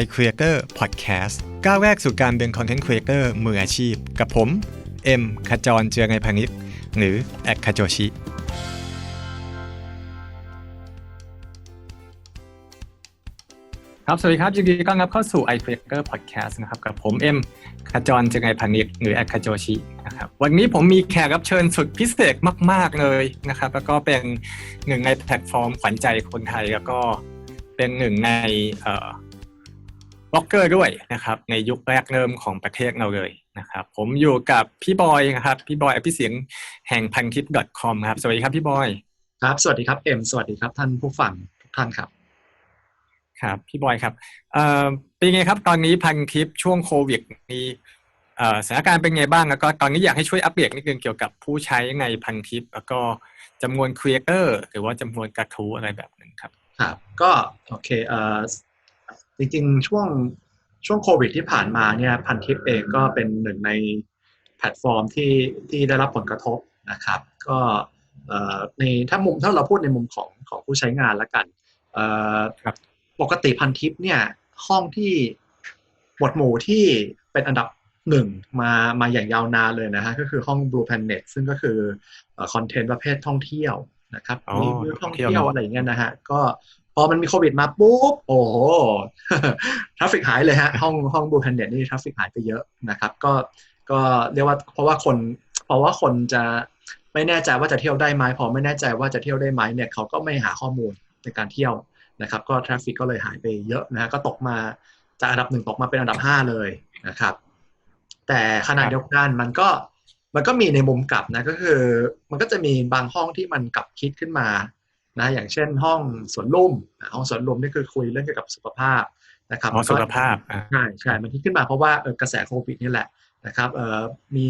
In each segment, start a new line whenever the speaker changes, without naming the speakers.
iCreator Podcast ก้าวแรกสู่การเป็น Content Creator มืออาชีพ กับผม เอ็มขจรเจือไงพานิชหรือแอคคาโจชิ ครับ สวัสดีครับยินดีต้อนรับเข้าสู่ iCreator Podcast นะครับกับผมเอ็มขจรเจือไงพานิชหรือแอคคาโจชินะครับวันนี้ผมมีแขกรับเชิญสุดพิเศษมาก ๆ เลยนะครับ แล้วก็เป็นหนึ่งในแพลตฟอร์มขวัญใจคนไทยแล้วก็เป็นหนึ่งในเอ่อ บล็อกเกอร์ด้วยนะครับในยุคแรกเริ่มของประเทศเราเลยนะครับผมอยู่กับพี่บอยนะครับพี่บอยอภิเสียงแห่งพันทิป .com ครับสวัสดีครับพี่บอย
ครับ สวัสดีครับเอ็มสวัสดีครับท่านผู้ฟังทุกท่านครับ
ครับพี่บอยครับเอ่อเป็นไงครับตอนนี้พันทิปช่วงโควิดมีเอ่อสถานการณ์เป็นไงบ้างแล้วก็ตอนนี้อยากให้ช่วยอัปเดตนิดนึงเกี่ยวกับผู้ใช้ในพันทิป แล้วก็จำนวนครีเอเตอร์หรือว่าจำนวนกระทู้อะไรแบบนั้นครับ
ครับก็โอเคเอ่อ จริงๆ ช่วงช่วงโควิดที่ผ่านมาเนี่ยพันทิปเองก็เป็นหนึ่งในแพลตฟอร์มที่ที่ได้รับผลกระทบนะครับ ก็เอ่อในถ้ามุมถ้าเราพูดในมุมของของผู้ใช้งานแล้วกันเอ่อ
ครับ
ปกติพันทิปเนี่ยห้องที่หมวดหมู่ที่เป็นอันดับหนึ่งมามาอย่างยาวนานเลยนะฮะก็คือห้อง Blue Planet ซึ่งก็คือคอนเทนต์ประเภทท่องเที่ยวนะครับ
อ๋อ
รีวิวท่อง
ท่องเที่ยว
เที่ยว
เนอะ
อะไรอย่างเงี้ยนะฮะก็พ อมันมีโควิดมาปุ๊บ โอ้โหทราฟฟิกหายเลยฮะ ห้องห้อง Blue Planet นี่ทราฟฟิกหายไปเยอะนะครับ ก็ก็เรียกว่าเพราะว่าคนเพราะว่าคนจะไม่แน่ใจว่าจะเที่ยวได้ไหมพอไม่แน่ใจว่าจะเที่ยวได้ไหมเนี่ยเขาก็ไม่หาข้อมูลในการเที่ยวนะครับ ก็ทราฟฟิกก็เลยหายไปเยอะนะฮะก็ตกมาจากอันดับหนึ่งตกมาเป็นอันดับห้าเลยนะครับ แต่ขณะ
ครับ
เดียวกันมันก็มันก็มีในมุมกลับนะก็คือ มันก็จะมีบางห้องที่มันกลับคิดขึ้นมา นะอย่างเช่นห้องสวนลุ่มอะห้องสวนลุ่มนี่คือคุยเรื่องเกี่ยวกับสุขภาพนะครับ
อ๋อ
มันก็
สุขภาพอ่า
ใช่ใช่มันคิดขึ้นมาเพราะว่าเออกระแสโควิดนี่แหละนะครับเออมี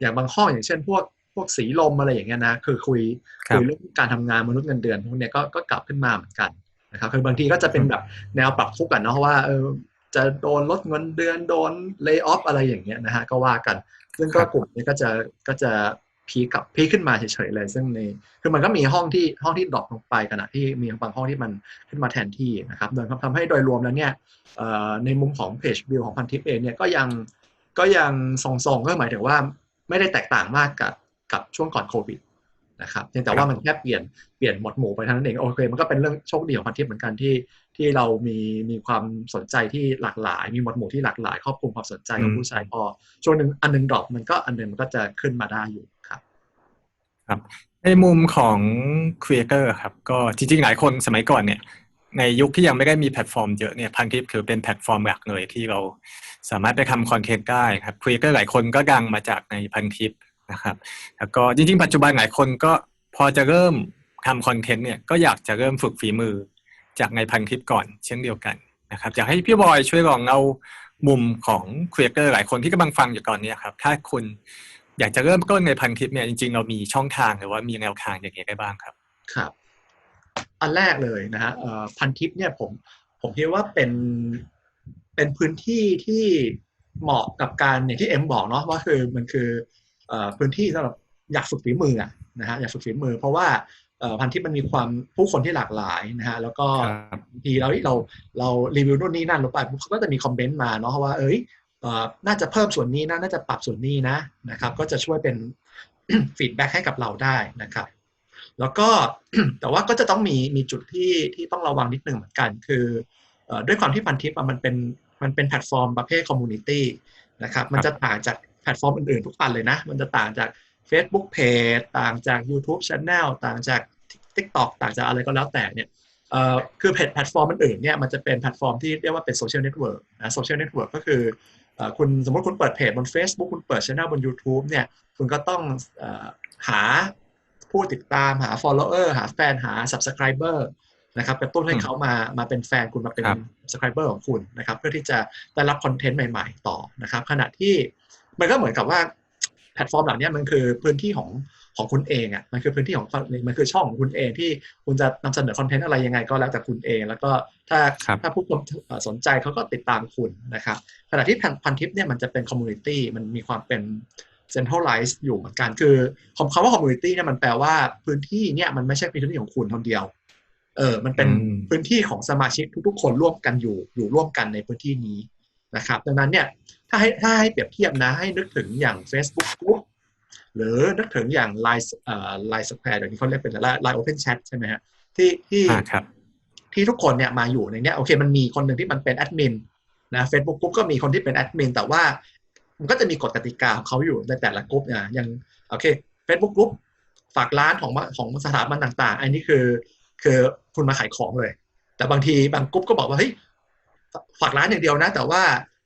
อย่างบางห้องอย่างเช่น พวกพวกสีลมอะไรอย่างเงี้ยนะคือคุย
ครับ
คุยเรื่องการทำงานมนุษย์เงินเดือนพวกเนี้ยก็ก็กลับขึ้นมาเหมือนกันนะครับคือบางทีก็จะเป็นแบบแนวปรับทุกข์กันเนาะว่าเออจะโดนลดเงินเดือนโดนเลิกออฟอะไรอย่างเงี้ยนะฮะก็ว่ากัน ซึ่งก็
ครับ
กลุ่มนี้ก็จะก็จะ พีคกับพีคขึ้นมาเฉยๆเลย ซึ่งในคือมันก็มีห้องที่ห้องที่ดรอปลงไปขณะที่มีบางห้องที่มันขึ้นมาแทนที่นะครับโดยทำให้โดยรวมแล้วเนี่ยเอ่อในมุมของเพจวิวของพันทิปเองเนี่ยก็ยังก็ยังทรงๆก็หมายถึงว่าไม่ได้แตกต่างมากกับกับช่วงก่อนโควิดนะครับเพียงแต่ว่ามันแค่เปลี่ยนเปลี่ยนหมวดหมู่ไปเท่านั้นเองโอเคมันก็เป็นเรื่องโชคดีของพันทิปเหมือนกันที่ที่เรามีมีความสนใจที่หลากหลาย มีหมวดหมู่ที่หลากหลายครอบคลุมความสนใจของผู้ใช้พอช่วงหนึ่งอันหนึงดรอปมันก็อันหนึงมันก็จะขึ้นมาได้อยู่ ครับ
ในมุมของครีเอเตอร์ครับ ก็จริงๆ หลายคนสมัยก่อนเนี่ย ในยุคที่ยังไม่ได้มีแพลตฟอร์มเยอะเนี่ยพันทิปคือเป็นแพลตฟอร์มหลักเลยที่เราสามารถไปทำคอนเทนต์ได้ครับครีเอเตอร์หลายคนก็ดังมาจากในพันทิปนะครับแล้วก็จริงๆ ปัจจุบันหลายคนก็พอจะเริ่มทำคอนเทนต์เนี่ยก็อยากจะเริ่มฝึกฝีมือจากในพันทิปก่อนเช่นเดียวกันนะครับอยากให้พี่บอยช่วยลองเอามุมของครีเอเตอร์หลายคนที่กำลังฟังอยู่ตอนนี้ครับ ถ้าคุณ อยากจะเริ่มต้นในพันทิปเนี่ยจริงๆ เรามีช่องทางหรือว่ามีแนวทางอย่างไรได้บ้างครับ
ครับ อันแรกเลยนะฮะเอ่อพันทิปเนี่ยผมผมคิดว่าเป็นเป็นพื้นที่ที่เหมาะกับการอย่างที่เอ็มบอกเนาะว่าคือมันคือเอ่อพื้นที่สำหรับอยากฝึกฝีมืออะนะฮะอยากฝึกฝีมือ เพราะว่าเอ่อพันทิปมันมีความผู้คนที่หลากหลายนะฮะแล้วก็
ครับ
บางทีเราเราเรารีวิวนู่นนี่นั่นลงไปปุ๊บเขาก็จะมีคอมเมนต์มาเนาะว่าเอ้ยเอ่อ น่าจะเพิ่มส่วนนี้นะน่าจะปรับส่วนนี้นะนะครับ ก็จะช่วยเป็นฟีดแบ็กให้กับเราได้นะครับ แล้วก็แต่ว่าก็จะต้องมีมีจุดที่ที่ต้องระวังนิดนึงเหมือนกัน คือออด้วยความที่พันทิปมันเป็นมันเป็นแพลตฟอร์มประเภทคอมมูนิตี้นะครับมันจะต่างจากแพลตฟอร์มอื่นๆทุกอันเลยนะ มันจะต่างจาก Facebook Page ต่างจาก YouTube Channel ต่างจาก TikTok ต่างจากอะไรก็แล้วแต่เนี่ยคือเพจแพลตฟอร์มอื่นๆเนี่ยมันจะเป็นแพลตฟอร์มที่เรียกว่าเป็นโซเชียลเน็ตเวิร์กนะโซเชียลเน็ตเวิร์กก็คือ คุณสมมติคุณเปิดเพจบน Facebook คุณเปิด Channel บน YouTube เนี่ยคุณก็ต้องเอ่อหาผู้ติดตามหา follower หาแฟนหา subscriber นะครับกระตุ้นให้
อืม
เขามามาเป็นแฟนคุณมาเป็น
ครับ
subscriber ของคุณนะครับ เพื่อที่จะได้รับคอนเทนต์ใหม่ๆ ต่อนะครับ ขณะที่มันก็เหมือนกับว่าแพลตฟอร์มเหล่านี้มันคือพื้นที่ของ ของคุณเองอะมันคือพื้นที่ของมันคือช่องของคุณเองที่คุณจะนำเสนอคอนเทนต์อะไรยังไงก็แล้วแต่คุณเอง แล้วก็ถ้า
ครับ
ถ้าผู้ชมเอ่อสนใจเขาก็ติดตามคุณนะครับขณะที่พันพันทิปเนี่ยมันจะเป็นคอมมูนิตี้มันมีความเป็น centralized อยู่เหมือนกันคือคำคำว่า community เนี่ยมันแปลว่าพื้นที่เนี่ยมันไม่ใช่พื้นที่ของคุณคนเดียวเออ มันเป็น
อืม
พื้นที่ของสมาชิกทุกๆ คนร่วมกันอยู่ อยู่ร่วมกันในพื้นที่นี้นะครับ ดังนั้นเนี่ย ถ้าให้ถ้าให้เปรียบเทียบนะ ให้นึกถึงอย่าง Facebook Group หรือนึกถึงอย่าง Line เอ่อ Line Square เดี๋ยวนี้เขาเรียกเป็น Line Line Open Chat ใช่ไหมฮะที่ที่
อ่าครับ
ที่ทุกคนเนี่ยมาอยู่ในเนี้ยโอเคมันมีคนหนึ่งที่มันเป็นแอดมินนะ Facebook Group ก็มีคนที่เป็นแอดมินแต่ว่ามันก็จะมีกฎกติกาของเขาอยู่ในแต่ละกลุ่มนะอย่างโอเค Facebook Group ฝากร้านของของสถาบันต่างๆ อันนี้คือคือคุณมาขายของเลย แต่บางทีบางกลุ่มก็บอกว่าเฮ้ยฝากร้านอย่างเดียวนะ แต่ว่า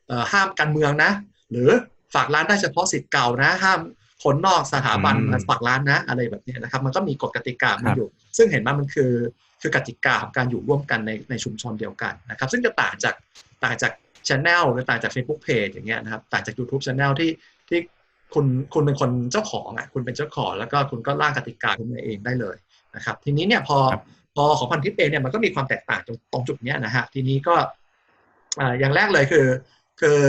เอ่อห้ามการเมืองนะ หรือฝากร้านได้เฉพาะสิทธิ์เก่านะ ห้าม คนนอกสถาบัน
อืม
มาฝากร้านนะ อะไรแบบเนี้ยนะครับ มันก็มีกฎกติกามั
คนรับ
อยู่ ซึ่งเห็นว่ามันคือคือกติกาของการอยู่ร่วมกันในในชุมชนเดียวกันนะครับ ซึ่งจะต่างจากต่างจากช anel หรือต่างจาก Facebook Page อย่างเงี้ยนะครับ ต่างจาก YouTube Channel ที่ที่คุณคุณเป็นคนเจ้าของอะคุณเป็นเจ้าของ แล้วก็คุณก็ร่างกติกาขึ้นมาเองได้เลยนะครับ ทีนี้เนี่ยพอ
ครับ
พอของพันทิปเองเนี่ยมันก็มีความแตกต่างตรงตรงจุดเนี้ยนะฮะทีนี้ก็อ่าอย่างแรกเลยคือคือ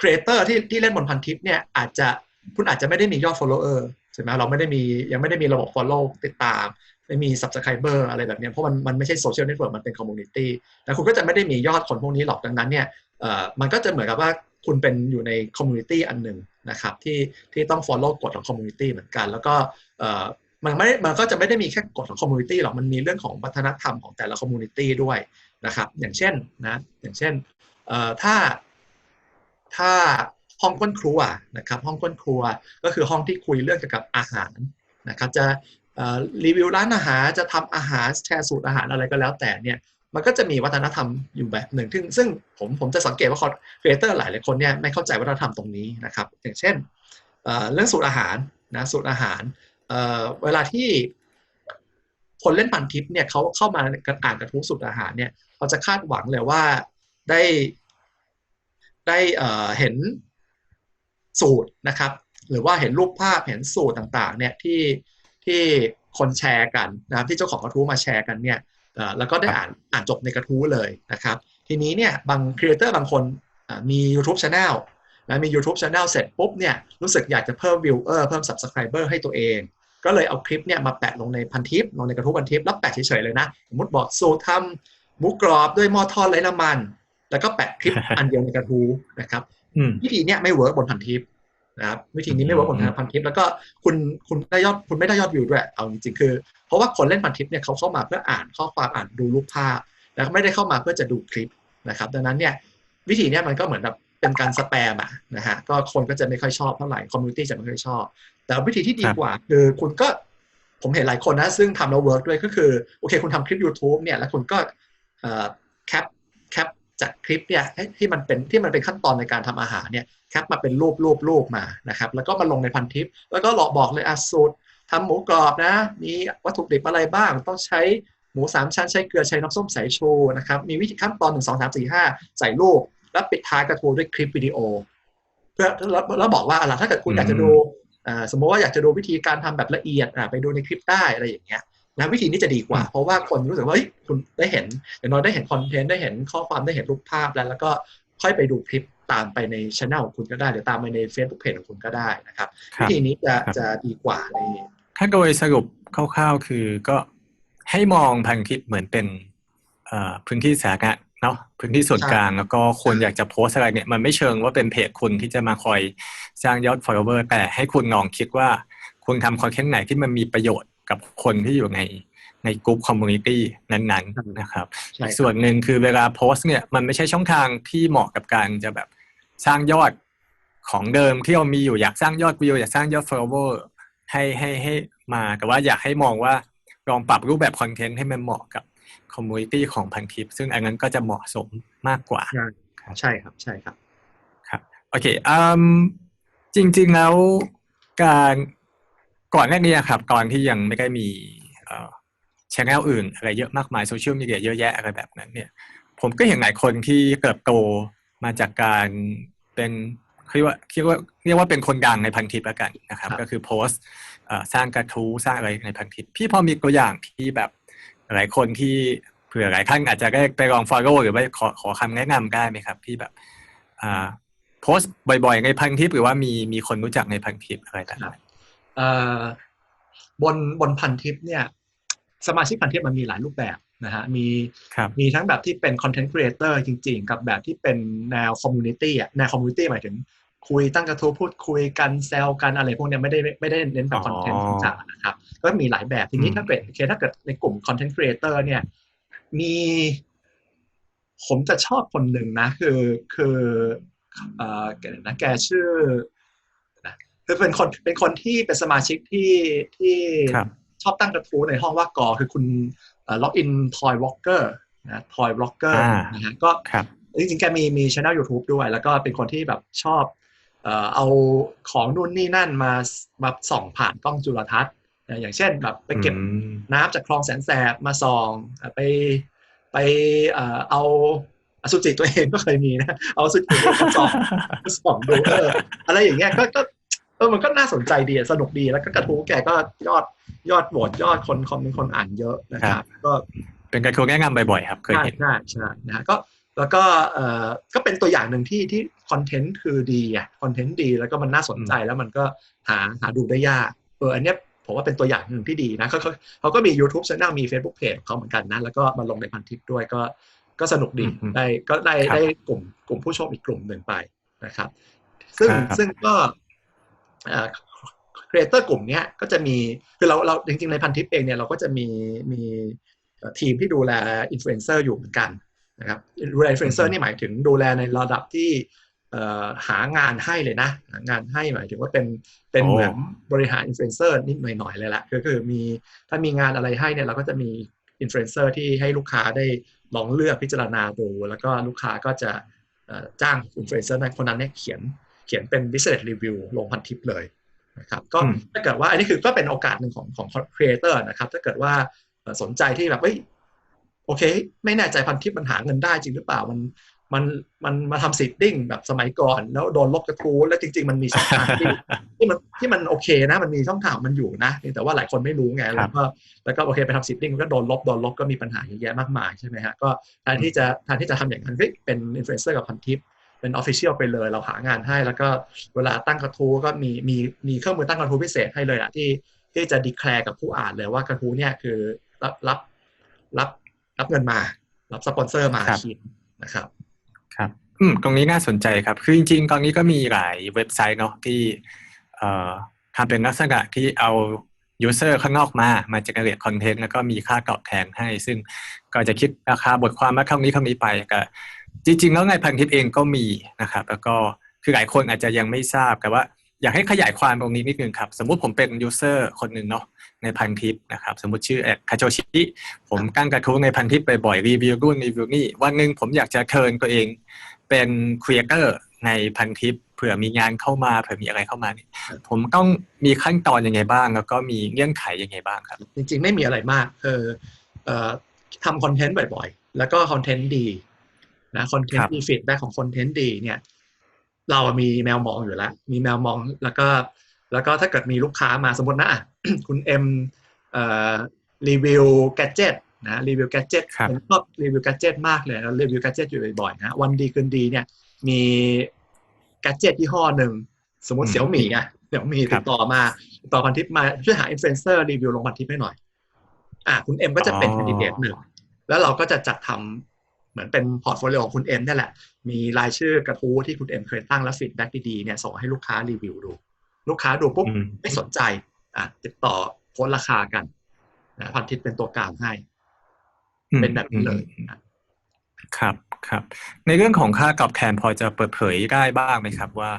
ครีเอเตอร์ที่ที่เล่นบนพันทิปเนี่ยอาจจะ คุณอาจจะไม่ได้มียอด follower ใช่ไหมเราไม่ได้มียังไม่ได้มีระบบ follow ติดตาม ไม่มี subscriber อะไรแบบนี้เพราะมันมันไม่ใช่โซเชียลเน็ตเวิร์กมันเป็น community แล้วคุณก็จะไม่ได้มียอดคนพวกนี้หรอกดังนั้นเนี่ยเอ่อมันก็จะเหมือนกับว่าคุณเป็นอยู่ใน community อันหนึ่งนะครับที่ที่ต้อง follow กฎของ community เหมือนกัน แล้วก็เอ่อมันไม่มันก็จะไม่ได้มีแค่กฎของ community หรอกมันมีเรื่องของวัฒนธรรมของแต่ละ community ด้วยนะครับ อย่างเช่นนะอย่างเช่นเอ่อถ้าถ้า ห้องก้นครัวนะครับ ห้องก้นครัวก็คือห้องที่คุยเรื่องเกี่ยวกับอาหารนะครับ จะรีวิวร้านอาหารจะทำอาหารแชร์สูตรอาหารอะไรก็แล้วแต่เนี่ยมันก็จะมีวัฒนธรรมอยู่แบบหนึ่งซึ่งซึ่งผมผมจะสังเกตว่าครีเอเตอร์หลายหลายคนเนี่ยไม่เข้าใจวัฒนธรรมตรงนี้นะครับ อย่างเช่นเรื่องสูตรอาหารนะสูตรอาหารเเวลาที่คนเล่นพันทิปเนี่ยเขาเข้ามาอ่านกระทู้สูตรอาหารเนี่ยเขาจะคาดหวังเลยว่าได้ได้เห็น สูตรนะครับ หรือว่าเห็นรูปภาพเห็นสูตรต่างๆเนี่ยที่ที่คนแชร์กันนะครับที่เจ้าของกระทู้มาแชร์กันเนี่ยเอ่อแล้วก็ได้อ่านอ่านจบในกระทู้เลยนะครับ ทีนี้เนี่ยบางครีเอเตอร์บางคนอ่ามี YouTube Channel นะมี YouTube Channel เสร็จปุ๊บเนี่ยรู้สึกอยากจะเพิ่มวิวเออร์เพิ่ม Subscriber ให้ตัวเอง ก็เลยเอาคลิปเนี่ยมาแปะลงในพันทิปลงในกระทู้พันทิปแล้วแปะเฉยๆเลยนะ สมมติบอกสูตรทำหมูกรอบด้วยหม้อทอดไร้น้ำมัน แล้วก็แปะคลิปอันเดียวในกระทู้นะครับ
อืม
วิธีเนี้ยไม่เวิร์กบนพันทิปนะครับวิธีนี้ไม่เวิร์กบนพันทิปแล้วก็คุณคุณได้ยอดคุณไม่ได้ยอดวิวด้วยเอาจริงๆคือ เพราะว่าคนเล่นพันทิปเนี่ยเขาเข้ามาเพื่ออ่านข้อความอ่านดูรูปภาพแล้วไม่ได้เข้ามาเพื่อจะดูคลิปนะครับ ดังนั้นเนี่ยวิธีเนี้ยมันก็เหมือนแบบเป็นการสแปมอะนะฮะก็คนก็จะไม่ค่อยชอบเท่าไหร่คอมมูนิตี้จะไม่ค่อยชอบ แต่วิธีที่ดีกว่าคือคุณก็ผมเห็นหลายคนนะ ซึ่งทำแล้วเวิร์กด้วยก็คือ โอเค คุณทำคลิป YouTube เนี่ยแล้วคุณก็เอ่อแคปแคป จากคลิปเนี่ยให้ที่มันเป็นที่มันเป็นขั้นตอนในการทำอาหารเนี่ยแคปมาเป็นรูปรูปรูปมานะครับแล้วก็มาลงในพันทิป แล้วก็หลอกบอกเลยอะสูตรทำหมูกรอบนะ มีวัตถุดิบอะไรบ้าง ต้องใช้หมูสามชั้นใช้เกลือใช้น้ำส้มสายชูนะครับมีวิธีขั้นตอนหนึ่งสองสามสี่ห้าใส่รูป แล้วปิดท้ายกระทู้ด้วยคลิปวิดีโอเพื่อแล้วแล้วบอกว่าอะไรถ้าเกิดคุณอยากจะดูอ่าสมมติว่าอยากจะดูวิธีการทำแบบละเอียดอะไปดูในคลิปได้อะไรอย่างเงี้ย นะวิธีนี้จะดีกว่า เพราะว่าคนรู้สึกว่าเฮ้ยคุณได้เห็นอย่างน้อยได้เห็นคอนเทนต์ได้เห็นข้อความได้เห็นรูปภาพแล้วแล้วก็ค่อยไปดูคลิปตามไปในช anel ของคุณก็ได้ หรือตามไปใน Facebook Page ของคุณก็ได้นะครับ
ครั
วิ
บ
ธีนี้จะ
ครับ
จะดีกว่าใน
ถ้าโดยสรุปคร่าวๆคือก็ให้มองพันทิปเหมือนเป็นเอ่อพื้นที่สาธารณะเนาะพื้นที่ส่วน
ใช่
กลางแล้วก็คนอยากจะโพสต์อะไรเนี่ยมันไม่เชิงว่าเป็นเพจคุณที่จะมาคอยสร้างยอด follower แต่ให้คุณลองคิดว่าคุณทำคอนเทนต์ไหนที่มันมีประโยชน์ กับคนที่อยู่ในในกลุ่มคอมมูนิตี้นั้นๆนะครับ
ใช่
อีกส่วนหนึ่งคือเวลาโพสต์เนี่ยมันไม่ใช่ช่องทางที่เหมาะกับการจะแบบสร้างยอดของเดิมที่เรามีอยู่อยากสร้างยอดวิวอยากสร้างยอด follower ให้ให้ให้มาแต่ว่าอยากให้มองว่าลองปรับรูปแบบคอนเทนต์ให้มันเหมาะกับคอมมูนิตี้ของพันทิป ซึ่งอันนั้นก็จะเหมาะสมมากกว่า
ใช่ใช่ครับใช่ครับ
โอเคอืมจริง ๆ แล้วการ ก่อนหน้านี้ครับ ตอนที่ยังไม่ได้มีเอ่อชแนลอื่น อะไรเยอะมากมายโซเชียลมีเดียเยอะแยะอะไรแบบนั้น เนี่ย ผมก็เห็นหลายคนที่เติบโตมาจากการเป็นเรียกว่าเรียกว่าเรียกว่าเป็นคนดังในพันทิปแล้วกันนะครับ
ครับ
ก็คือโพสต์เอ่อสร้างกระทู้สร้างอะไรในพันทิปพี่พอมีตัวอย่างที่แบบหลายคนที่เผื่อหลายท่านอาจจะได้ไปลอง follow หรือว่าขอขอคำแนะนำได้ไหมครับ ที่แบบอ่าโพสต์บ่อยๆ ในพันทิปหรือว่ามีมีคนรู้จักในพันทิปอะไรแบบนั้น
เอ่อ บนบนพันทิปเนี่ย สมาชิกพันทิปมันมีหลายรูปแบบนะฮะมี
ครับ
มีทั้งแบบที่เป็น content creator จริง ๆ กับแบบที่เป็นแนว community อะแนว community หมายถึงคุยตั้งกระทู้พูดคุยกันแซวกันอะไรพวกเนี้ยไม่ได้ไม่ได้เน้นแบบ
อ๋อ
content จ๋าๆนะครับ ก็มีหลายแบบทีนี้
อืม
ถ้าเกิดโอเคถ้าเกิดในกลุ่ม content creator เนี่ยมีผมจะชอบคนหนึ่งนะ คือคือเอ่อแกนะแกชื่อนะ คือเป็นคนเป็นคนที่เป็นสมาชิกที่ที่
ครับ
ชอบตั้งกระทู้ในห้องว่ากอคือคุณล็อกอินทอยวอล์กเกอร์นะทอยวอล์กเกอร์
อ่า
นะฮะก็
ครับ
จริงๆแกมีมีช่อง YouTube ด้วย แล้วก็เป็นคนที่แบบชอบเอ่อเอาของนู่นนี่นั่นมามาส่องผ่านกล้องจุลทรรศน์นะอย่างเช่นแบบไปเก็บ
อืม
น้ำจากคลองแสนแสบมาส่องอะไปไปเอ่อเอาอสุจิตัวเองก็เคยมีนะ เอาอสุจิตัวเองมาส่องมาส่องดูเอออะไรอย่างเงี้ยก็ก็เออมันก็น่าสนใจดีอะสนุกดีแล้วก็กระทู้แกก็ยอดยอดโหวตยอดคนคอมเมนต์คนอ่านเยอะนะครับ ก็
เป็นการโคแนะนำบ่อยๆครับเคย
ใช่
เห็น
ใช่ใช่นะฮะก็แล้วก็เอ่อก็เป็นตัวอย่างหนึ่งที่ที่คอนเทนต์คือดีอะคอนเทนต์ดีแล้วก็มันน่าสนใจแล้วมันก็หาหาดูได้ยากเอออันเนี้ยผมว่าเป็นตัวอย่างหนึ่งที่ดีนะเขาเขาเขาก็มี YouTube Channel มี Facebook Page ของเขาเหมือนกันนะ แล้วก็มาลงในพันทิปด้วยก็ก็สนุกดี
อืม
ได้ก็ได้
ครับ
ได้กลุ่มกลุ่มผู้ชมอีกกลุ่มหนึ่งไปนะครับ ซึ่ง
ครับ
ซึ่งก็ ครีเอเตอร์กลุ่มเนี้ยก็จะมีคือเราเราจริงๆ ในพันทิปเองเนี่ยเราก็จะมีมีเอ่อทีมที่ดูแลอินฟลูเอนเซอร์อยู่เหมือนกันนะครับดูแลอินฟลูเอนเซอร์นี่หมายถึงดูแลในระดับที่เอ่อหางานให้เลยนะ หางานให้หมายถึงว่าเป็นเป็น
โอ้
เหมือนบริหารอินฟลูเอนเซอร์นิดหน่อยๆเลยละก็คือมีถ้ามีงานอะไรให้เนี่ยเราก็จะมีอินฟลูเอนเซอร์ที่ให้ลูกค้าได้ลองเลือกพิจารณาดู แล้วก็ลูกค้าก็จะเอ่อจ้างอินฟลูเอนเซอร์นั้นคนนั้นเนี่ยเขียนเขียนเป็น business review ลงพันทิปเลยนะครับก็
อืม
ถ้าเกิดว่าอันนี้คือก็เป็นโอกาสหนึ่งของของครีเอเตอร์นะครับ ถ้าเกิดว่าเอ่อสนใจที่แบบเฮ้ยโอเค ไม่แน่ใจพันทิปมันหาเงินได้จริงหรือเปล่ามันมันมันมาทำซีดดิ้งแบบสมัยก่อน แล้วโดนลบกระทู้แล้วจริง ๆ มันมีช่องทางที่ที่มันที่มันโอเคนะ มันมีช่องทางมันอยู่นะเพียงแต่ว่าหลายคนไม่รู้ไง
ครั
แล้
บ
วก็แล้วก็โอเคไปทำซีดดิ้งก็โดนลบโดนลบก็มีปัญหาเยอะแยะมากมายใช่ไหมฮะก็แทนที่จะแทนที่จะทำอย่างนั้นเฮ้ยเป็นอินฟลูเอนเซอร์กับพันทิป เป็นออฟฟิเชียลไปเลย เราหางานให้ แล้วก็เวลาตั้งกระทู้ก็มีมีมีเครื่องมือตั้งกระทู้พิเศษให้เลยอะที่ที่จะดีแคลร์กับผู้อ่านเลยว่ากระทู้เนี่ยคือรับรับรับรับเงินมา รับสปอนเซอร์มา
ครับ
เขียนนะครับ
ครับ อืมตรงนี้น่าสนใจครับ คือจริง ๆ ตอนนี้ก็มีหลายเว็บไซต์เนาะที่เอ่อทำเป็นลักษณะที่เอา user ข้างนอกมา มา generate content แล้วก็มีค่าตอบแทนให้ ซึ่งก็จะคิดราคาบทความมาเท่านี้เท่านี้ไปก็ จริงๆ แล้วในพันทิปเองก็มีนะครับแล้วก็คือหลายคนอาจจะยังไม่ทราบแต่ว่าอยากให้ขยายความตรงนี้นิดนึงครับ สมมุติผมเป็น user คนหนึ่งเนาะในพันทิปนะครับสมมุติชื่อแอดคาโชชิผมตั้งกระทู้ในพันทิปบ่อยๆรีวิวรุ่นรีวิวนี่วันหนึ่งผมอยากจะเทิร์นตัวเองเป็นครีเอเตอร์ในพันทิปเผื่อมีงานเข้ามาเผื่อมีอะไรเข้ามาเนี่ยผมต้องมีขั้นตอนยังไงบ้าง แล้วก็มีเงื่อนไขยังไงบ้างครับ
จริงๆ ไม่มีอะไรมากเออเออทำคอนเทนต์บ่อยๆ แล้วก็คอนเทนต์ดี นะคอนเทน
ครั
ต์
บ
มีฟีดแบ็ของคอนเทนต์ดีเนี่ย เรามีแมวมองอยู่แล้ว มีแมวมองแล้วก็ แล้วก็ถ้าเกิดมีลูกค้ามาสมมตินะอะคุณเอ็มเอ่อรีวิวแกจ e t นะรีวิวแกจ e t
ครับ
ผมชอบรีวิวแกจ e t มากเลยแล้วรีวิวแกจ e t อยู่บ่อยๆนะวันดีคืนดีเนี่ยมีแกจ e t ยี่ห้อหนึ่งสมมติเสี่ยวหมี่อะเสี่ยวหมี่
ครั
ติ
บ
ดต่อมาติดต่อพันทิปมาช่วยหาอินฟลูเอนเซอร์รีวิวลงพันทิปให้หน่อย อะคุณเอ็มก็จะเป็น
อ๋อ
แคนดิเดตหนึ่งแล้วเราก็จะจัดทำ เหมือนเป็นพอร์ตโฟลิโอของคุณเอ็มนี่แหละ มีรายชื่อกระทู้ที่คุณเอ็มเคยตั้งแล้วฟีดแบ็กดีๆเนี่ยส่งให้ลูกค้ารีวิวดู ลูกค้าดูปุ๊บ
อืม
ไม่สนใจอะติดต่อโพสต์ราคากันนะพันทิปเป็นตัวกลางให้ เป็นแบบนี้เลย
อืม
นะครับ
ครับ ในเรื่องของค่าตอบแทนพอจะเปิดเผยได้บ้างไหมครับ ว่า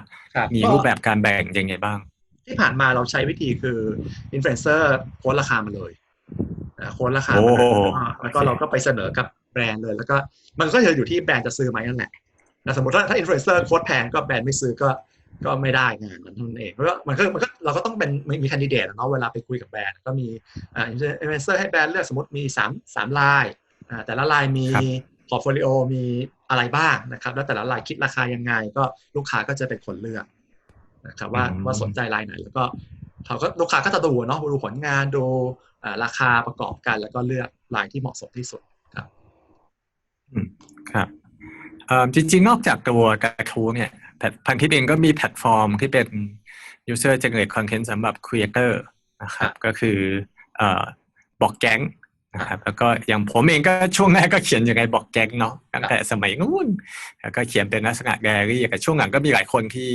มีรูปแบบการแบ่งยังไงบ้าง
ที่ผ่านมาเราใช้วิธีคืออินฟลูเอนเซอร์โค้ดราคามาเลยนะโค้ดราคา
โอ้
มาแล้วก็
โอเค
เราก็ไปเสนอกับ แบรนด์เลย แล้วก็มันก็จะอยู่ที่แบรนด์จะซื้อไหมนั่นแหละนะสมมติถ้าถ้าอินฟลูเอนเซอร์โค้ดแพงก็แบรนด์ไม่ซื้อก็ก็ไม่ได้งานมันเท่านั้นเองเพราะว่ามันก็มันก็เราก็ต้องเป็นมีมีคนดิเดตเนาะเวลาไปคุยกับแบรนด์ก็มีอ่าอินฟลูเอนเซอร์ให้แบรนด์เลือกสมมติมีสามสามลายอ่าแต่ละลายมี
ครับ
พอร์ตโฟลิโอมีอะไรบ้างนะครับแล้วแต่ละลายคิดราคายังไง ก็ลูกค้าก็จะเป็นคนเลือกนะครับว่า
อืม
ว่าสนใจลายไหนแล้วก็เขาก็ลูกค้าก็จะดูเนาะดูผลงานดูอ่าราคาประกอบกัน แล้วก็เลือกลายที่เหมาะสมที่สุด ครับ
ครับเอ่อจริงๆ นอกจากตัวกระทู้เนี่ยแพลตพันทิปเองก็มีแพลตฟอร์มที่เป็น user generate content สำหรับ creator นะครับ ก็คือเอ่อบอกแก๊งนะครับแล้วก็อย่างผมเองก็ช่วงแรกก็เขียนอยู่ในบล็อกแก๊งเนาะตั้งแต่สมัยนู้นแล้วก็เขียนเป็นลักษณะแกลลี่แต่ช่วงหลังก็มีหลายคนที่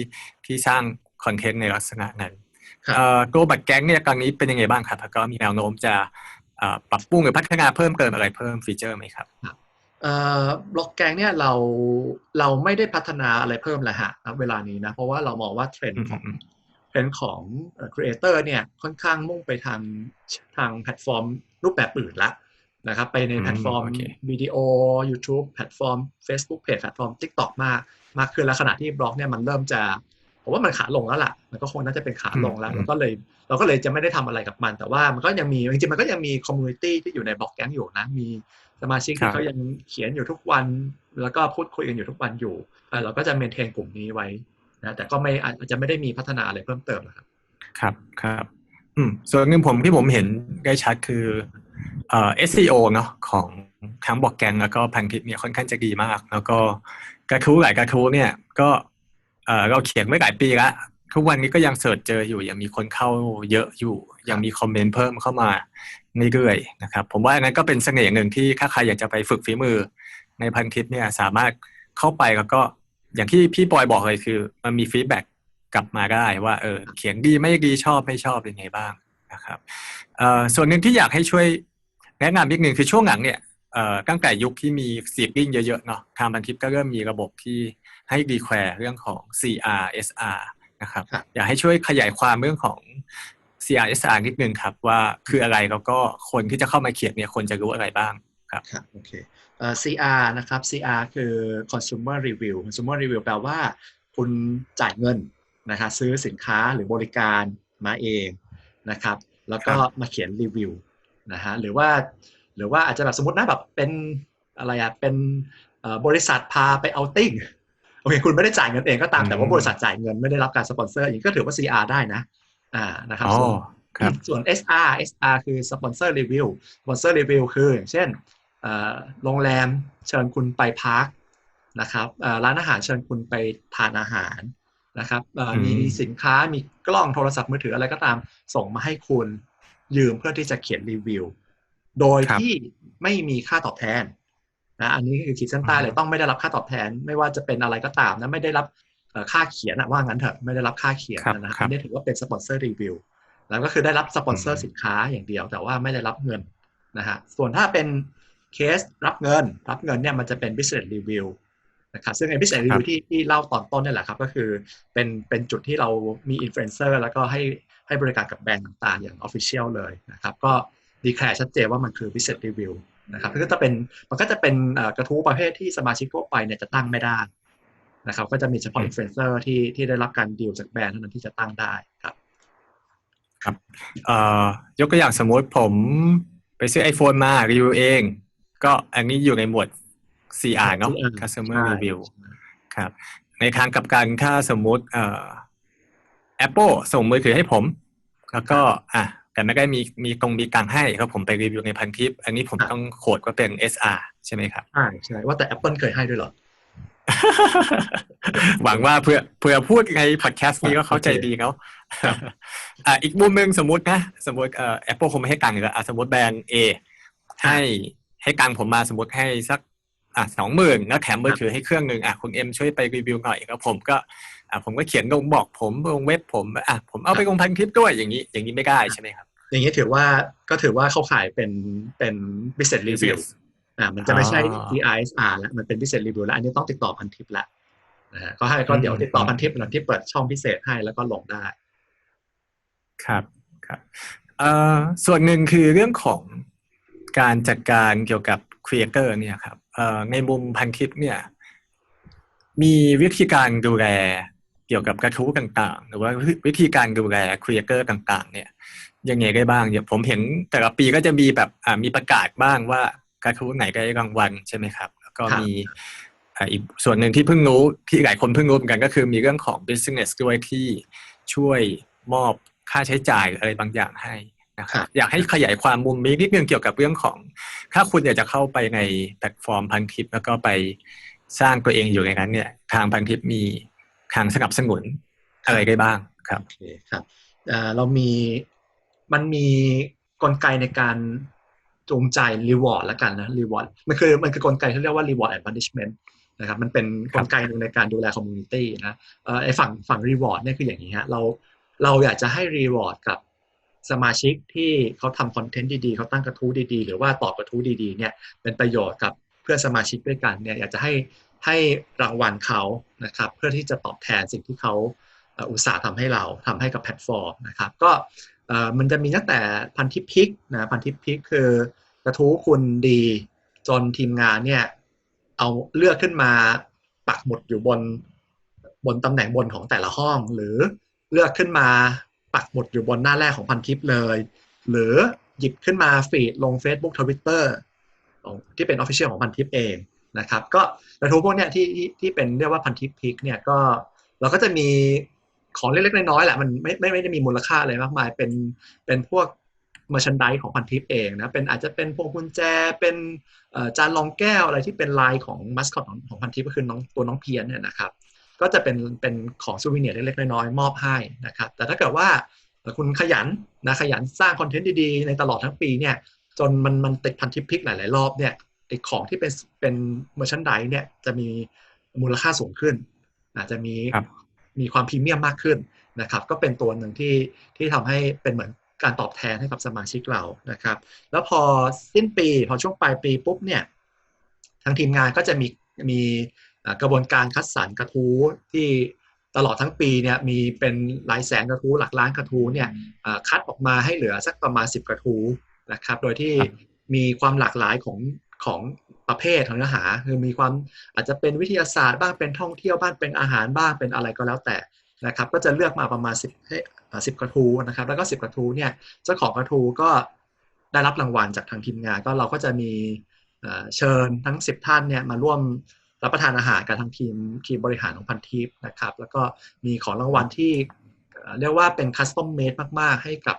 ที่สร้างคอนเทนต์ในลักษณะนั้น
ครับ
เอ่อตัวบัตรแก๊งเนี่ยตอนนี้เป็นยังไงบ้างครับแล้วก็มีแนวโน้มจะเอ่อปรับปรุงหรือพัฒนาเพิ่มเติมอะไรเพิ่มฟีเจอร์ไหมครับ
เอ่อ บล็อกแกงเนี่ยเราเราไม่ได้พัฒนาอะไรเพิ่มแล้วฮะณเวลานี้นะ เพราะว่าเรามองว่าเทรนด์ของ
อืม
เทรนด์ของครีเอเตอร์เนี่ยค่อนข้างมุ่งไปทางทางแพลตฟอร์มรูปแบบอื่นละนะครับไปใน
อืม
แพลตฟอร์ม
โอเค
วิดีโอ YouTube แพลตฟอร์ม Facebook เพจแพลตฟอร์ม TikTok มากมากขึ้นแล้วขณะที่บล็อกเนี่ยมันเริ่มจะผมว่ามันขาลงแล้วล่ะ มันก็คงน่าจะเป็นขาลงแล้ว
อืม
แล้วก็เลยเราก็เลยจะไม่ได้ทำอะไรกับมัน แต่ว่ามันก็ยังมีจริงๆมันก็ยังมีคอมมูนิตี้ที่อยู่ในบล็อกแก๊งอยู่นะมี สมาชิก
ครั
ที่
บ
เขายังเขียนอยู่ทุกวัน แล้วก็พูดคุยกันอยู่ทุกวันอยู่เอ่อเราก็จะเมนเทนกลุ่มนี้ไว้นะแต่ก็ไม่อาจจะไม่ได้มีพัฒนาอะไรเพิ่มเติมนะครับ
ครับครับอืมส่วนหนึ่งผมที่ผมเห็นได้ชัดคือเอ่อ SEO เนาะของทั้งบอกแกงแล้วก็พันทิปเนี่ยค่อนข้างจะดีมาก แล้วก็กระทู้หลายกระทู้เนี่ย ก็เอ่อเราเขียนไว้หลายปีละทุกวันนี้ก็ยังเสิร์ชเจออยู่ยังมีคนเข้าเยอะอยู่ ยังมีคอมเมนต์เพิ่มเข้ามา เรื่อยๆนะครับ ผมว่าอันนั้นก็เป็นเสน่ห์หนึ่งที่ถ้าใครอยากจะไปฝึกฝีมือ ในพันทิปเนี่ยสามารถเข้าไปแล้วก็อย่างที่พี่ปอยบอกเลยคือ มันมีฟีดแบ็กกลับมาได้ว่าเออเขียนดีไม่ดีชอบไม่ชอบเป็นไงบ้างนะครับเอ่อส่วนหนึ่งที่อยากให้ช่วยแนะนำนิดนึงคือช่วงหลังเนี่ยเอ่อตั้งแต่ยุคที่มีซีดดิ้งเยอะๆเนาะทางพันทิปก็เริ่มมีระบบที่ให้ดีแควร์เรื่องของ CR SR นะครับ
ครับ
อยากให้ช่วยขยายความเรื่องของ CRSR นิดนึงครับว่าคืออะไรแล้วก็คนที่จะเข้ามาเขียนเนี่ยควรจะรู้อะไรบ้าง
ครับโอเคเอ่อ CR นะครับ CR คือ consumer review consumer review แปลว่า คุณจ่ายเงินนะครับซื้อสินค้าหรือบริการมาเองนะครับ แล้วก็
ครับ
มาเขียนรีวิวนะฮะหรือว่าหรือว่าอาจจะแบบสมมตินะแบบเป็นอะไรอะเป็นเอ่อบริษัทพาไปเอาติ้งโอเคคุณไม่ได้จ่ายเงินเองก็ตามแต่ว่าบริษัทจ่ายเงินไม่ได้รับการสปอนเซอร์อย่างนี้ก็ถือว่า CR ได้นะ อ่านะครับ
อ๋อ
ส่วน
ครับ
ส่วน SR SR คือ sponsor review sponsor review คืออย่างเช่นเอ่อโรงแรมเชิญคุณไปพักนะครับเอ่อร้านอาหารเชิญคุณไปทานอาหารนะครับเอ่อ
อืม
มีสินค้ามีกล้องโทรศัพท์มือถืออะไรก็ตามส่งมาให้คุณยืมเพื่อที่จะเขียนรีวิว โดย
ครับ
ที่ไม่มีค่าตอบแทนนะอันนี้คือขีดเส้นใต้เลย
อ่า
ต้องไม่ได้รับค่าตอบแทน ไม่ว่าจะเป็นอะไรก็ตามนะไม่ได้รับเอ่อ ค่าเขียนอะว่างั้นเถอะไม่ได้รับค่าเขียน
ครับ
นะนะครับอันนี้ถือว่าเป็นสปอนเซอร์รีวิวแล้วก็คือได้รับสปอนเซอร์
อืม
สินค้าอย่างเดียว แต่ว่าไม่ได้รับเงินนะฮะส่วนถ้าเป็นเคสรับเงิน รับเงินเนี่ยมันจะเป็น business review นะครับซึ่งไอ้ business review ที่ที่เล่าตอนต้นเนี่ยแหละครับก็คือเป็นเป็นจุดที่เรามีอินฟลูเอนเซอร์แล้วก็ให้ให้บริการกับแบรนด์ต่างๆ อย่าง official เลยนะครับก็ดีแคร์ชัดเจนว่ามันคือ business review นะครับก็จะเป็นมันก็จะเป็นเอ่อกระทู้ประเภทที่สมาชิกทั่วไปเนี่ยจะตั้งไม่ได้ นะครับก็จะมีเฉพาะ
อืม
อินฟลูเอนเซอร์ที่ที่ได้รับการดีลจากแบรนด์เท่านั้นที่จะตั้งได้ครับ
เอ่อยกตัวอย่างสมมติผมไปซื้อ iPhone มารีวิวเอง ก็อันนี้อยู่ในหมวด CR เนาะ
CR
Customer
ใช่
Review ครับ ในทางกลับกันถ้าสมมุติเอ่อ Apple ส่งมือถือให้ผม แล้วก็อะแต่ไม่ได้มีมีตรงมีตังค์ให้ก็ผมไปรีวิวในพันทิป อันนี้ผม
ครับ
ต้องโคดว่าเป็น SR ใช่ไหมครับ
ใช่ใช่ว่าแต่ Apple เคยให้ด้วยเหรอ
หวังว่าเพื่อเพื่อพูดในพอดแคสต์นี้ก็เข้าใจดีเขาอะอีกมุมหนึ่งสมมตินะ สมมติเอ่อ Apple คงไม่ให้ตังค์อยู่แล้วอะสมมติแบรนด์ A ให้ให้ตังค์ผมมาสมมติให้สักอะสองหมื่นแล้วแถมมือถือให้เครื่องหนึ่งอะคุณเอ็มช่วยไปรีวิวหน่อยแล้วผมก็อะผมก็เขียนลงบอกผมลงเว็บผมอะผมเอาไปลงพันคลิปด้วยอย่างนี้ อย่างนี้ไม่ได้ใช่ไหมครับ
อย่างนี้ถือว่าก็ถือว่าเข้าข่ายเป็นเป็น business review อ่ามันจะไม่ใช่
อ๋อ
DISR แล้วมันเป็น business review แล้ว อันนี้ต้องติดต่อพันทิปแล้วนะฮะก็ให้ก็เดี๋ยว
อืม
ติดต่อพันทิปหลังที่เปิดช่องพิเศษให้แล้วก็ลงได้
ครับครับเอ่อส่วนหนึ่งคือเรื่องของการจัดการเกี่ยวกับครีเอเตอร์เนี่ยครับเอ่อในมุมพันทิปเนี่ย มีวิธีการดูแลเกี่ยวกับกระทู้ต่างๆ หรือว่าวิธีการดูแลครีเอเตอร์ต่าง ๆ เนี่ยยังไงได้บ้างอย่างผมเห็นแต่ละปีก็จะมีแบบอ่ามีประกาศบ้างว่า กระทู้ไหนได้รางวัลใช่ไหมครับ แล้วก็
ครับ
มีอ่าอีกส่วนหนึ่งที่เพิ่งรู้ที่หลายคนเพิ่งรู้เหมือนกันก็คือมีเรื่องของ business ด้วยที่ช่วยมอบค่าใช้จ่ายหรืออะไรบางอย่างให้นะครับอยากให้ขยายความมุมนี้นิดนึงเกี่ยวกับเรื่องของ ถ้าคุณอยากจะเข้าไปในแพลตฟอร์มพันทิป แล้วก็ไปสร้างตัวเองอยู่ในนั้นเนี่ย ทางพันทิปมีทางสนับสนุนอะไรได้บ้างครับ
โอเคครับเอ่อเรามีมันมีกลไกในการ จูงใจ reward แล้วกันนะ reward มันคือมันคือกลไกที่เรียกว่า reward and punishment นะครับมันเป็นกลไกหนึ่งในการดูแล community นะไอ้ฝั่งฝั่ง reward เนี่ยคืออย่างนี้ฮะเราเราอยากจะให้ reward กับสมาชิกที่เขาทำคอนเทนต์ดีๆเขาตั้งกระทู้ดีๆ หรือว่าตอบกระทู้ดีๆเนี่ยเป็นประโยชน์กับเพื่อนสมาชิกด้วยกันเนี่ยอยากจะให้ให้รางวัลเขานะครับเพื่อที่จะตอบแทนสิ่งที่เขาอุตส่าห์ทำให้เราทำให้กับแพลตฟอร์มนะครับก็ มันจะมีตั้งแต่พันทิพิกนะพันทิพิกคือกระทู้คุณดีจนทีมงานเนี่ยเอาเลือกขึ้นมาปักหมุดอยู่บนบนตำแหน่งบนของแต่ละห้อง หรือเลือกขึ้นมาปักหมุดอยู่บนหน้าแรกของพันทิปเลย หรือหยิบขึ้นมาฟีดลง Facebook Twitter ของที่เป็น Official ของพันทิปเองนะครับ ก็กระทู้พวกเนี้ยที่ที่ที่เป็นเรียกว่าพันทิปพิกเนี่ยก็เราก็จะมี ของเล็กๆน้อยๆแหละมันไม่ไม่ไม่ได้มีมูลค่าอะไรมากมาย เป็นเป็นพวกมาชันไดของพันทิปเองนะเป็นอาจจะเป็นพวงกุญแจเป็นจานรองแก้วอะไรที่เป็นลายของมัสคอตของของพันทิปก็คือน้องตัวน้องเพียนเนี่ยนะครับก็จะเป็นเป็นของซูวิเนียร์เล็กๆน้อยๆมอบให้นะครับแต่ถ้าเกิดว่าคุณขยันนะขยันสร้างคอนเทนต์ดีๆ ในตลอดทั้งปีเนี่ยจนมันมันติดพันทิปพิกหลายๆ รอบเนี่ยไอของที่เป็นเป็นเมอร์ชันไดเนี่ยจะมีมูลค่าสูงขึ้น อาจจะมี มีความพรีเมียมมากขึ้นนะครับ ก็เป็นตัวหนึ่งที่ที่ทำให้เป็นเหมือนการตอบแทนให้กับสมาชิกเรานะครับ แล้วพอสิ้นปีพอช่วงปลายปีปุ๊บเนี่ยทางทีมงานก็จะมีมีอ่ากระบวนการคัดสรรกระทู้ที่ตลอดทั้งปีเนี่ยมีเป็นหลายแสนกระทู้หลักล้านกระทู้เนี่ยอ่าคัดออกมาให้เหลือสักประมาณ 10 กระทู้นะครับ โดยที่
ครับ
มีความหลากหลายของ ของประเภทของเนื้อหาคือมีความอาจจะเป็นวิทยาศาสตร์บ้างเป็นท่องเที่ยวบ้างเป็นอาหารบ้างเป็นอะไรก็แล้วแต่นะครับ ก็จะเลือกมาประมาณ 10ให้สิบกระทู้นะครับ แล้วก็ 10 กระทู้เนี่ยเจ้าของกระทู้ก็ได้รับรางวัลจากทางทีมงาน ก็เราก็จะมีเชิญทั้ง 10 ท่านเนี่ยมาร่วมรับประทานอาหารกับทางทีมทีมบริหารของพันทิปนะครับ แล้วก็มีของรางวัลที่เรียกว่าเป็นคัสตอมเมดมาก ๆ ให้กับ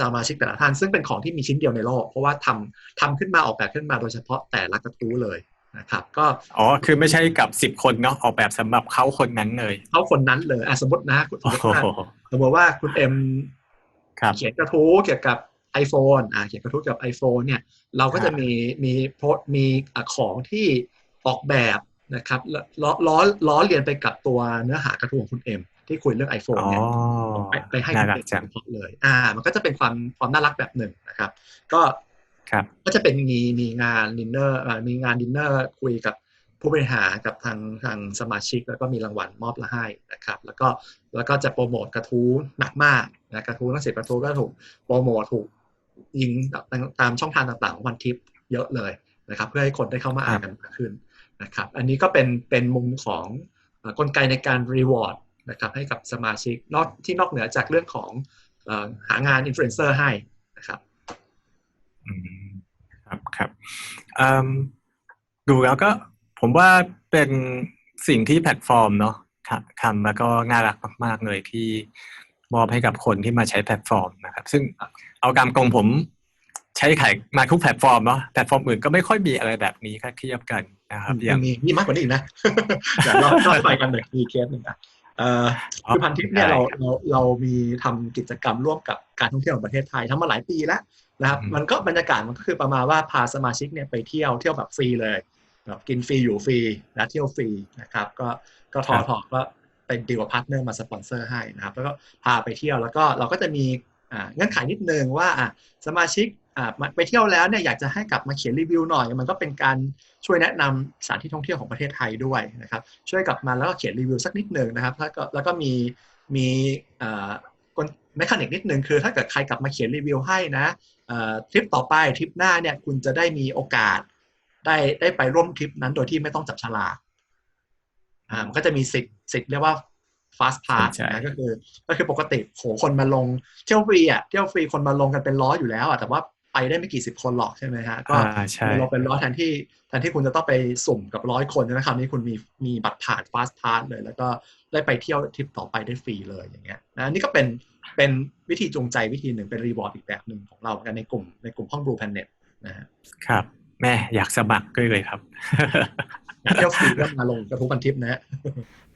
สมาชิกแต่ละท่าน ซึ่งเป็นของที่มีชิ้นเดียวในโลก เพราะว่าทำทำขึ้นมาออกแบบขึ้นมาโดยเฉพาะแต่ละกระทู้เลยนะครับก็
อ๋อคือไม่ใช่กับสิบคนเนาะออกแบบสำหรับเขาคนนั้นเลย
เขาคนนั้นเลยอะสมมตินะคุณสม
โอ้
มติ
โห
ว่าสมมติว่าคุณเอ็ม
ครับ
เขียนกระทู้เกี่ยวกับ iPhone อ่าเขียนกระทู้เกี่ยวกับ iPhone เนี่ยเราก็จะมีมีโพสต์มีอะของที่ออกแบบนะครับล้อล้อล้อเลียนไปกับตัวเนื้อหากระทู้ของคุณเอ็ม ที่คุยเรื่อง iPhone
อ๋อ
เนี่ยไปไปให้
น่า
คุณ
รัก
เอ็ม
จัง
เฉพาะเลย อ่า มันก็จะเป็นความความน่ารักแบบหนึ่งนะครับ ก็
ครับ
ก็จะเป็นมีมีงานดินเนอร์มีงานดินเนอร์คุยกับผู้บริหารกับทางทางสมาชิก แล้วก็มีรางวัลมอบละให้นะครับ แล้วก็แล้วก็จะโปรโมทกระทู้หนักมากนะกระทู้ทั้งสิบกระทู้ก็ถูกโปรโมทถูกยิงตามช่องทางต่างๆของวันทิปเยอะเลยนะครับ เพื่อให้คนได้เข้ามาอ่านกันมากขึ้นนะครับ อันนี้ก็เป็นเป็นมุมของเอ่อกลไกในการรีวอร์ด นะครับให้กับสมาชิกนอกที่นอกเหนือจากเรื่องของเอ่อหางานอินฟลูเอนเซอร์ให้นะครับ
อืมครับครับอืมดูแล้วก็ผมว่าเป็นสิ่งที่แพลตฟอร์มเนาะค่ะทำแล้วก็น่ารักมาก ๆ เลยที่มอบให้กับคนที่มาใช้แพลตฟอร์มนะครับ ซึ่งเอากรรมกงผมใช้ขายมาทุกแพลตฟอร์มเนาะแพลตฟอร์มอื่นก็ไม่ค่อยมีอะไรแบบนี้ถ้าเทียบกันนะครับอ
ยั
ย่าง
งมีมีมากกว่านี้อีกนะเดี๋ยวเราเราไปกันหนึ่งมีเคสหนึ่งอะเอ่อ คือพันทิปเนี่ยเราเราเรามีทำกิจกรรมร่วมกับการท่องเที่ยวของประเทศไทยทำมาหลายปีแล้วนะครับ มันก็บรรยากาศมันก็คือประมาณว่าพาสมาชิกเนี่ยไปเที่ยวเที่ยวแบบฟรีเลยแบบกินฟรีอยู่ฟรีและเที่ยวฟรีนะครับ ก็ก็ทอทอก็เป็นดีลกับพาร์ทเนอร์มาสปอนเซอร์ให้นะครับ แล้วก็พาไปเที่ยวแล้วก็เราก็จะมีอ่าเงื่อนไขนิดนึงว่าอะสมาชิกอ่ามา ไปเที่ยวแล้วเนี่ยอยากจะให้กลับมาเขียนรีวิวหน่อย มันก็เป็นการช่วยแนะนำสถานที่ท่องเที่ยวของประเทศไทยด้วยนะครับช่วยกลับมาแล้วก็เขียนรีวิวสักนิดหนึ่งนะครับแล้วก็แล้วก็มีมีเอ่อกลเมคานิกนิดหนึ่งคือ ถ้าเกิดใครกลับมาเขียนรีวิวให้นะเอ่อทริปต่อไปทริปหน้าเนี่ยคุณจะได้มีโอกาสได้ได้ไปร่วมทริปนั้นโดยที่ไม่ต้องจับฉลากอ่ามันก็จะมีสิทธิ์สิทธิ์เรียกว่า fast pass
ใช่
นะก็คือก็คือปกติโหคนมาลงเที่ยวฟรีอะเที่ยวฟรีคนมาลงกันเป็นร้อยอยู่แล้วอะแต่ว่า ไปได้ไม่กี่สิบคนหรอกใช่ไหมฮะก็
อ่าใช่
เราเป็นร้อยแทนที่แทนที่คุณจะต้องไปสุ่มกับร้อยคนนะครับนี่คุณมีมีบัตรผ่าน fast pass เลย แล้วก็ได้ไปเที่ยวทริปต่อไปได้ฟรีเลยอย่างเงี้ยนะนี่ก็เป็นเป็นวิธีจูงใจวิธีหนึ่งเป็นรีวอร์ดอีกแบบหนึ่งของเราเหมือนกันในกลุ่มในกลุ่มห้อง Blue Planet นะฮะ
ครับแม่อยากสมัครด้วยเลยครับ
อยากเที่ยวฟรีก็มาลงกระทู้พันทิปนะฮะ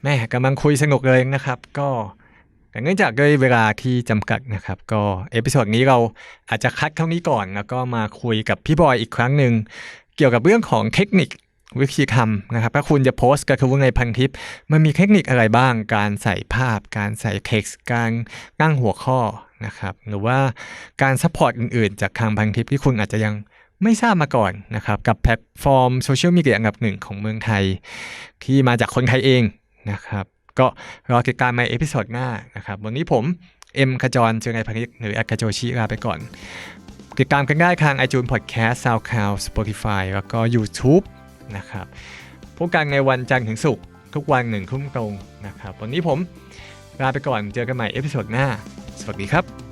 แม่กำลังคุยสนุกเลยนะครับ ก็ แต่เนื่องจากด้วยเวลาที่จำกัดนะครับ ก็เอพิโซดนี้เราอาจจะคัดเท่านี้ก่อนแล้วก็มาคุยกับพี่บอยอีกครั้งหนึ่งเกี่ยวกับเรื่องของเทคนิควิธีทำนะครับ ถ้าคุณจะโพสต์ก็คือว่าในพันทิป มันมีเทคนิคอะไรบ้าง การใส่ภาพ การใส่เท็กซ์การตั้งหัวข้อนะครับ หรือว่าการซัพพอร์ตอื่นๆ จากทางพันทิปที่คุณอาจจะยังไม่ทราบมาก่อนนะครับ กับแพลตฟอร์มโซเชียลมีเดียอันดับหนึ่งของเมืองไทย ที่มาจากคนไทยเองนะครับ ก็รอติดตามในเอพิโซดหน้านะครับ วันนี้ผมเอ็มขจรเจอไงพานิกหรือแอคาโจชิลาไปก่อน ติดตามกันได้ทาง iTunes Podcast SoundCloud Spotify แล้วก็ YouTube นะครับพบกันในวันจันทร์ถึงศุกร์ทุกวันหนึ่งทุ่มตรงนะครับ วันนี้ผมลาไปก่อนเจอกันใหม่เอพิโซดหน้า สวัสดีครับ